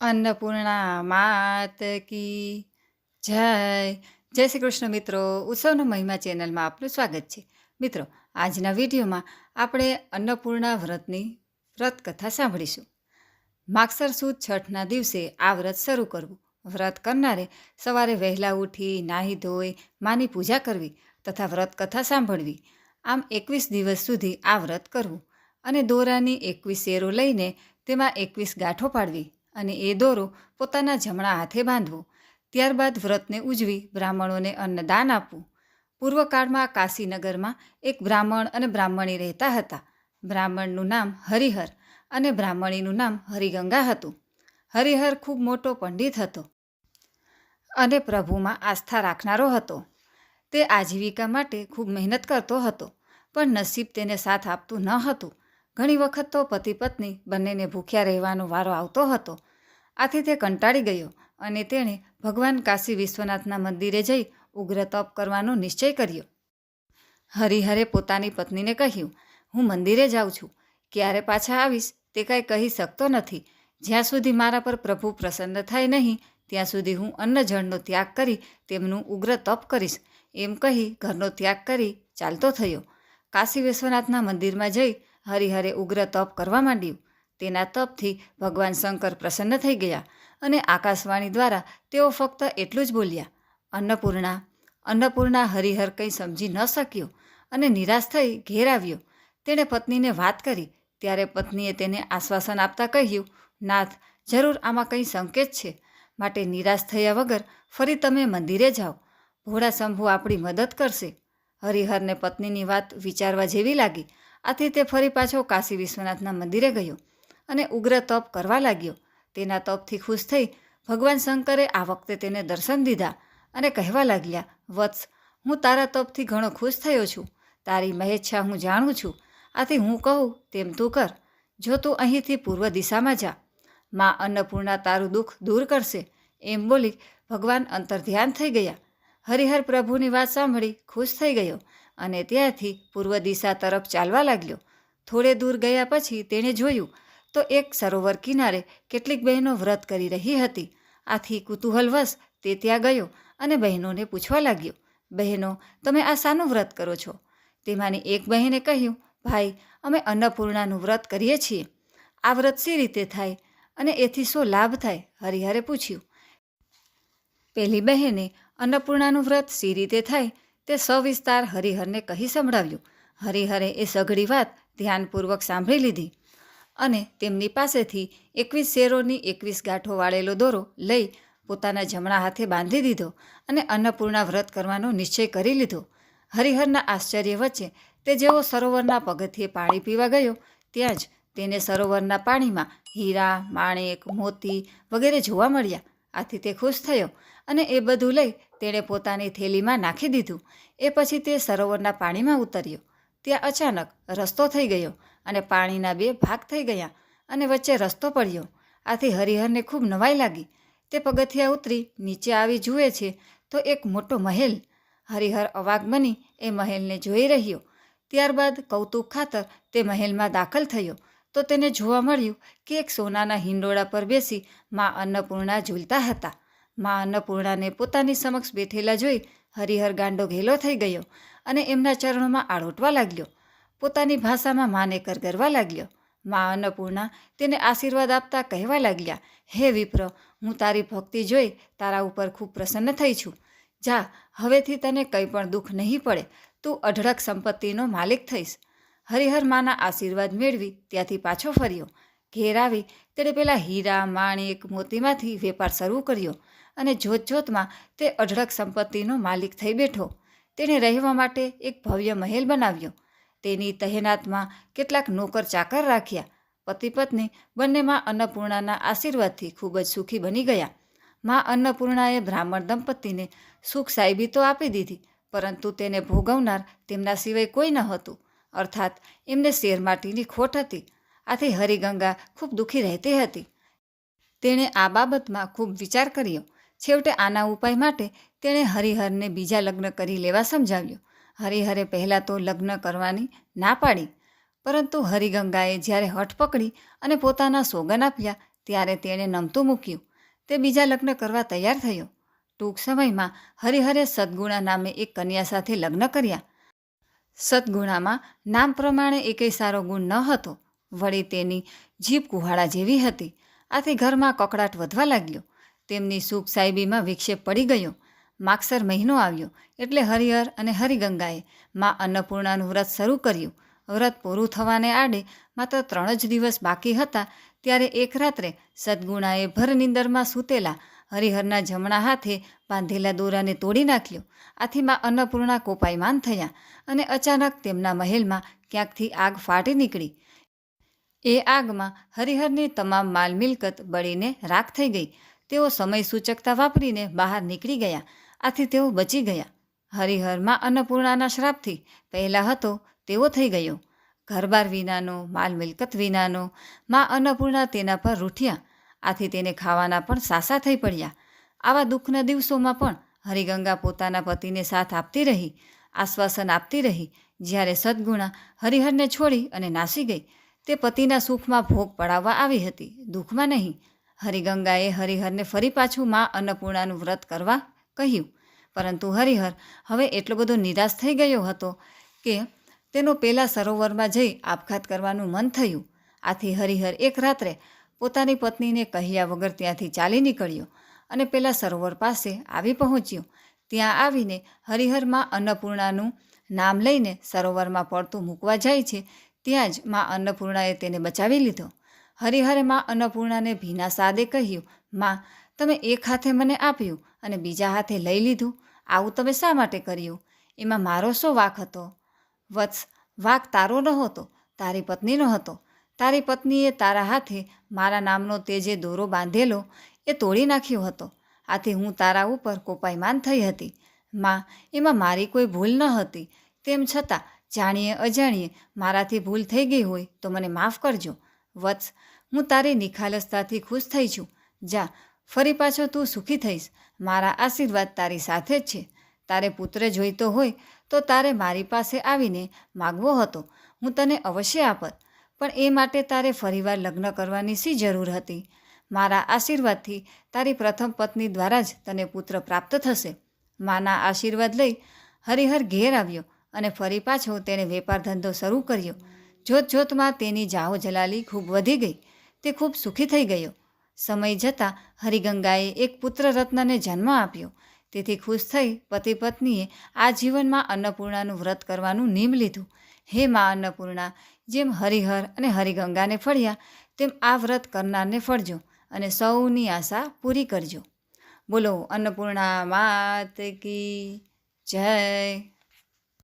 અન્નપૂર્ણા માત કી જય જય શ્રી કૃષ્ણ મિત્રો ઉત્સવનો મહિમા ચેનલમાં આપનું સ્વાગત છે. મિત્રો, આજના વિડીયોમાં આપણે અન્નપૂર્ણા વ્રતની વ્રત કથા સાંભળીશું. માગસર સુદ છઠના દિવસે આ વ્રત શરૂ કરવું. વ્રત કરનારે સવારે વહેલા ઉઠી, નાહી ધોઈ, માની પૂજા કરવી તથા વ્રત કથા સાંભળવી. આમ એકવીસ દિવસ સુધી આ વ્રત કરવું અને દોરાની એકવીસ શેરો લઈને તેમાં એકવીસ ગાંઠો પાડવી. અને એ દોરો પોતાના જમણા હાથે બાંધવો. ત્યારબાદ વ્રતને ઉજવી બ્રાહ્મણોને અન્નદાન આપવું. પૂર્વકાળમાં કાશીનગરમાં એક બ્રાહ્મણ અને બ્રાહ્મણી રહેતા હતા. બ્રાહ્મણનું નામ હરિહર અને બ્રાહ્મણીનું નામ હરિગંગા હતું. હરિહર ખૂબ મોટો પંડિત હતો અને પ્રભુમાં આસ્થા રાખનારો હતો. તે આજીવિકા માટે ખૂબ મહેનત કરતો હતો, પણ નસીબ તેને સાથ આપતું ન હતું. ઘણી વખત તો પતિ પત્ની બંનેને ભૂખ્યા રહેવાનો વારો આવતો હતો. આથી તે કંટાળી ગયો અને તેણે ભગવાન કાશી વિશ્વનાથના મંદિરે જઈ ઉગ્ર તપ કરવાનો નિશ્ચય કર્યો. હરિહરે પોતાની પત્નીને કહ્યું, હું મંદિરે જાઉં છું. ક્યારે પાછા આવીશ તે કાંઈ કહી શકતો નથી. જ્યાં સુધી મારા પર પ્રભુ પ્રસન્ન થાય નહીં, ત્યાં સુધી હું અન્ન જળનો ત્યાગ કરી તેમનું ઉગ્ર તપ કરીશ. એમ કહી ઘરનો ત્યાગ કરી ચાલતો થયો. કાશી વિશ્વનાથના મંદિરમાં જઈ હરિહરે ઉગ્ર તપ કરવા માંડ્યું. તેના તપથી ભગવાન શંકર પ્રસન્ન થઈ ગયા અને આકાશવાણી દ્વારા તેઓ ફક્ત એટલું જ બોલ્યા, અન્નપૂર્ણા અન્નપૂર્ણા હરિહર કંઈ સમજી ન શક્યો અને નિરાશ થઈ ઘેર આવ્યો. તેણે પત્નીને વાત કરી. ત્યારે પત્નીએ તેને આશ્વાસન આપતા કહ્યું, નાથ, જરૂર આમાં કંઈ સંકેત છે? માટે નિરાશ થયા વગર ફરી તમે મંદિરે જાઓ. ભોળા શંભુ આપણી મદદ કરશે. હરિહરને પત્નીની વાત વિચારવા જેવી લાગી. આથી તે ફરી પાછો કાશી વિશ્વનાથના મંદિરે ગયો. અને ઉગ્ર તપ કરવા લાગ્યો. તેના તપથી ખુશ થઈ ભગવાન શંકરે આ વખતે તેને દર્શન દીધા અને કહેવા લાગ્યા, વત્સ, હું તારા તપથી ઘણો ખુશ થયો છું. તારી મહેચ્છા હું જાણું છું. આથી હું કહું, તેમ તું કર. જો તું અહીંથી પૂર્વ દિશામાં જા. માં અન્નપૂર્ણા તારું દુઃખ દૂર કરશે. એમ બોલી ભગવાન અંતર્ધ્યાન થઈ ગયા. હરિહર પ્રભુની વાત સાંભળી ખુશ થઈ ગયો અને ત્યાંથી પૂર્વ દિશા તરફ ચાલવા લાગ્યો. થોડે દૂર ગયા પછી તેણે જોયું તો એક સરોવર કિનારે કેટલીક બહેનો વ્રત કરી રહી હતી. આથી કુતૂહલવશ તે ત્યાં ગયો અને બહેનોને પૂછવા લાગ્યો, બહેનો, તમે આ શાનું વ્રત કરો છો? તેમાંની એક બહેને કહ્યું, ભાઈ, અમે અન્નપૂર્ણાનું વ્રત કરીએ છીએ. આ વ્રત સી રીતે થાય? અને એથી શું લાભ થાય? હરિહરે પૂછ્યું. પહેલી બહેને, અન્નપૂર્ણાનું વ્રત સી રીતે થાય તે સવિસ્તાર હરિહરને કહી સંભળાવ્યું. હરિહરે એ સઘળી વાત ધ્યાનપૂર્વક સાંભળી લીધી. અને તેમની પાસેથી એકવીસ શેરોની એકવીસ ગાંઠો વાળેલો દોરો લઈ પોતાના જમણા હાથે બાંધી દીધો અને અન્નપૂર્ણા વ્રત કરવાનો નિશ્ચય કરી લીધો. હરિહરના આશ્ચર્ય વચ્ચે તે જેવો સરોવરના પગથિયે પાણી પીવા ગયો, ત્યાં જ તેને સરોવરના પાણીમાં હીરા, માણેક, મોતી વગેરે જોવા મળ્યા. આથી તે ખુશ થયો અને એ બધું લઈ તેણે પોતાની થેલીમાં નાખી દીધું. એ પછી તે સરોવરના પાણીમાં ઉતર્યો. ત્યાં અચાનક રસ્તો થઈ ગયો અને પાણીના બે ભાગ થઈ ગયા અને વચ્ચે રસ્તો પડ્યો. આથી હરિહરને ખૂબ નવાઈ લાગી. તે પગથિયા ઉતરી, નીચે આવી જુએ છે તો એક મોટો મહેલ. હરિહર અવાક બની એ મહેલને જોઈ રહ્યો. ત્યારબાદ કૌતુક ખાતર તે મહેલમાં દાખલ થયો. તો તેને જોવા મળ્યું કે એક સોનાના હિંડોળા પર બેસી મા અન્નપૂર્ણા ઝૂલતા હતા. મા અન્નપૂર્ણાને પોતાની સમક્ષ બેઠેલા જોઈ હરિહર ગાંડો ઘેલો થઈ ગયો અને એમના ચરણોમાં આળોટવા લાગ્યો. પોતાની ભાષામાં માને કરગરવા લાગ્યો. મા અન્નપૂર્ણા તેને આશીર્વાદ આપતા કહેવા લાગ્યા, હે વિપ્ર, હું તારી ભક્તિ જોઈ તારા ઉપર ખૂબ પ્રસન્ન થઈ છું. જા, હવેથી તને કંઈ પણ દુઃખ નહીં પડે, તું અઢળક સંપત્તિનો માલિક થઈશ. હરિહર માના આશીર્વાદ મેળવી ત્યાંથી પાછો ફર્યો. ઘેર આવી તેણે પેલા હીરા, માણેક, મોતીમાંથી વેપાર શરૂ કર્યો અને જોત જોતમાં તે અઢળક સંપત્તિનો માલિક થઈ બેઠો. તેણે રહેવા માટે એક ભવ્ય મહેલ બનાવ્યો. તેની તહેનાતમાં કેટલાક નોકર ચાકર રાખ્યા. પતિ પત્ની બંનેમાં અન્નપૂર્ણાના આશીર્વાદથી ખૂબ જ સુખી બની ગયા. મા અન્નપૂર્ણાએ બ્રાહ્મણ દંપતીને સુખ સાહેબી તો આપી દીધી, પરંતુ તેને ભોગવનાર તેમના સિવાય કોઈ ન હતું. અર્થાત, એમને શેરમાટીની ખોટ હતી. આથી હરિગંગા ખૂબ દુઃખી રહેતી હતી. તેણે આ બાબતમાં ખૂબ વિચાર કર્યો. છેવટે આના ઉપાય માટે તેણે હરિહરને બીજા લગ્ન કરી લેવા સમજાવ્યો. હરિહરે પહેલાં તો લગ્ન કરવાની ના પાડી, પરંતુ હરિગંગાએ જ્યારે હઠ પકડી અને પોતાના સોગન આપ્યા, ત્યારે તેણે નમતું મૂક્યું. તે બીજા લગ્ન કરવા તૈયાર થયો. ટૂંક સમયમાં હરિહરે સદગુણા નામે એક કન્યા સાથે લગ્ન કર્યા. સદગુણામાં નામ પ્રમાણે એકેય સારો ગુણ ન હતો. વળી તેની જીભ કુહાડા જેવી હતી. આથી ઘરમાં કકડાટ વધવા લાગ્યો. તેમની સુખ સાહેબીમાં વિક્ષેપ પડી ગયો. માગસર મહિનો આવ્યો એટલે હરિહર અને હરિગંગાએ મા અન્નપૂર્ણાનું વ્રત શરૂ કર્યું. વ્રત પૂરું થવાને આડે માત્ર ત્રણ જ દિવસ બાકી હતા ત્યારે એક રાત્રે સદગુણાએ ભર નિંદરમાં સૂતેલા હરિહરના જમણા હાથે બાંધેલા દોરાને તોડી નાખ્યો. આથી માં અન્નપૂર્ણા કોપાયમાન થયા અને અચાનક તેમના મહેલમાં ક્યાંકથી આગ ફાટી નીકળી. એ આગમાં હરિહરની તમામ માલ મિલકત બળીને રાખ થઈ ગઈ. તેઓ સમય સૂચકતા વાપરીને બહાર નીકળી ગયા આથી તેઓ બચી ગયા. હરિહરમાં અન્નપૂર્ણાના શ્રાપથી પહેલાં હતો, તેવો થઈ ગયો. ઘરબાર વિનાનો, માલ મિલકત વિનાનો, માં અન્નપૂર્ણા તેના પર રૂઠ્યા. આથી તેને ખાવાના પણ સાસા થઈ પડ્યા. આવા દુઃખના દિવસોમાં પણ હરિગંગા પોતાના પતિને સાથ આપતી રહી, આશ્વાસન આપતી રહી, જ્યારે સદગુણા હરિહરને છોડી અને નાસી ગઈ. તે પતિના સુખમાં ભોગ પડાવવા આવી હતી, દુઃખમાં નહીં. હરિગંગાએ હરિહરને ફરી પાછું મા અન્નપૂર્ણાનું વ્રત કરવા કહ્યું. પરંતુ હરિહર હવે એટલો બધો નિરાશ થઈ ગયો હતો કે તેનો પેલા સરોવરમાં જઈ આપઘાત કરવાનું મન થયું. આથી હરિહર એક રાત્રે પોતાની પત્નીને કહ્યા વગર ત્યાંથી ચાલી નીકળ્યો અને પેલા સરોવર પાસે આવી પહોંચ્યો. ત્યાં આવીને હરિહરમાં અન્નપૂર્ણાનું નામ લઈને સરોવરમાં પડતું મૂકવા જાય છે, ત્યાં જ માં અન્નપૂર્ણાએ તેને બચાવી લીધો. હરિહરે માં અન્નપૂર્ણાને ભીના સાદે કહ્યું, માં, તમે એક હાથે મને આપ્યું અને બીજા હાથે લઈ લીધું. આવું તમે શા માટે કર્યું? એમાં મારો શું વાક હતો? વત્સ, વાક તારો નહોતો, તારી પત્નીનો હતો તારી પત્નીએ તારા હાથે મારા નામનો તે જે દોરો બાંધેલો, એ તોડી નાખ્યો હતો. આથી હું તારા ઉપર કોપાયમાન થઈ હતી. માં, એમાં મારી કોઈ ભૂલ ન હતી. તેમ છતાં, જાણીએ અજાણીએ મારાથી ભૂલ થઈ ગઈ હોય તો મને માફ કરજો. વત્સ, હું તારી નિખાલસતાથી ખુશ થઈ છું. જા ફરી પાછો તું સુખી થઈશ. મારા આશીર્વાદ તારી સાથે જ છે. તારે પુત્ર જોઈતો હોય તો તારે મારી પાસે આવીને માગવો હતો. હું તને અવશ્ય આપત. પણ એ માટે તારે ફરીવાર લગ્ન કરવાની શી જરૂર હતી? મારા આશીર્વાદથી તારી પ્રથમ પત્ની દ્વારા જ તને પુત્ર પ્રાપ્ત થશે. માના આશીર્વાદ લઈ હરિહર ઘેર આવ્યો અને ફરી પાછો તેણે વેપાર ધંધો શરૂ કર્યો. જોત જોતમાં તેની જાહો જલાલી ખૂબ વધી ગઈ. તે ખૂબ સુખી થઈ ગયો. સમય જતાં હરિગંગાએ એક પુત્ર રત્નને જન્મ આપ્યો. તેથી ખુશ થઈ પતિ પત્નીએ આ જીવનમાં અન્નપૂર્ણાનું વ્રત કરવાનું નિયમ લીધું. હે મા અન્નપૂર્ણા, જેમ હરિહર અને હરિગંગાને ફળ્યા, તેમ આ વ્રત કરનારને ફળજો અને સૌની આશા પૂરી કરજો. બોલો, અન્નપૂર્ણા માત કી જય.